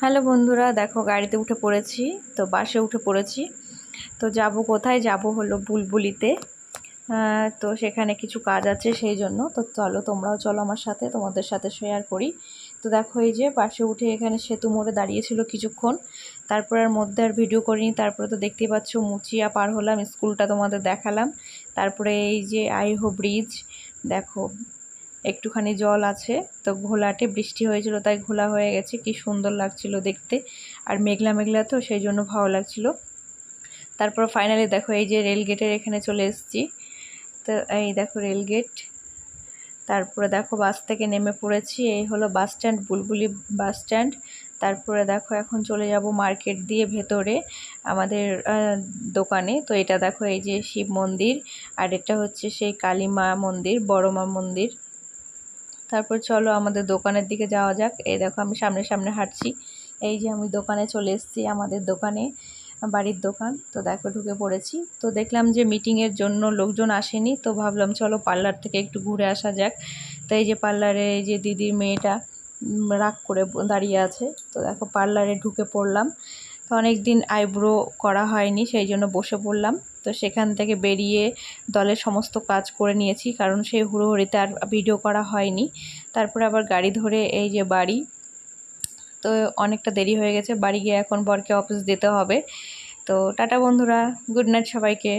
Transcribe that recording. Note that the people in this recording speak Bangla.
হ্যালো বন্ধুরা, দেখো গাড়িতে উঠে পড়েছি, তো বাসে উঠে পড়েছি। তো যাব কোথায়? যাব হলো বুলবুলিতে। তো সেখানে কিছু কাজ আছে সেই জন্য। তো চলো, তোমরাও চলো আমার সাথে, তোমাদের সাথে শেয়ার করি। তো দেখো এই যে বাসে উঠে এখানে সেতু মোড়ে দাঁড়িয়েছিল কিছুক্ষণ। তারপর আর মধ্যে আর ভিডিও করিনি। তারপরে তো দেখতেই পাচ্ছ, মুচিয়া পার হলাম, স্কুলটা তোমাদের দেখালাম। তারপরে এই যে আইহো ব্রিজ দেখো। একটুখানি জল আছে। তো ঘোলাটে বৃষ্টি হয়েছিল, তাই ঘোলা হয়ে গেছে। কি সুন্দর লাগছিল দেখতে। আর মেঘলা মেঘলা তো, সেই জন্য ভালো লাগছিল। তারপর ফাইনালি দেখো, এই যে রেল গেটের এখানে চলে এসেছি। তো এই দেখো রেল গেট তারপরে দেখো বাস থেকে নেমে পড়েছি। এই হলো বাস স্ট্যান্ড বুলবুলি বাস স্ট্যান্ড তারপরে দেখো এখন চলে যাব মার্কেট দিয়ে ভেতরে আমাদের দোকানে। তো এটা দেখো, এই যে শিব মন্দির। আর এটা হচ্ছে সেই কালী মা মন্দির, বড় মা মন্দির। তারপর চলো আমাদের দোকানের দিকে যাওয়া যাক। এই দেখো আমি সামনে সামনে হাঁটছি। এই যে আমি দোকানে চলে এসেছি, আমাদের দোকানে, বাড়ির দোকান। তো দেখো ঢুকে পড়েছি। তো দেখলাম যে মিটিংয়ের জন্য লোকজন আসেনি, তো ভাবলাম চলো পার্লার থেকে একটু ঘুরে আসা যাক। তো এই যে পার্লারে এই যে দিদির মেয়েটা রাগ করে দাঁড়িয়ে আছে। তো দেখো পার্লারে ঢুকে পড়লাম। তো অনেক দিন আইব্রো করা হয়নি, সেই জন্য বসে পড়লাম। তো সেখান থেকে বেরিয়ে দলের সমস্ত কাজ করে নিয়েছি, কারণ সেই হুড়োহুড়িতে আর ভিডিও করা হয়নি। তারপরে আবার গাড়ি ধরে এই যে বাড়ি, তো অনেকটা দেরি হয়ে গেছে। বাড়ি গিয়ে এখন বরকে অফিস দিতে হবে। তো টাটা বন্ধুরা, গুড নাইট সবাইকে।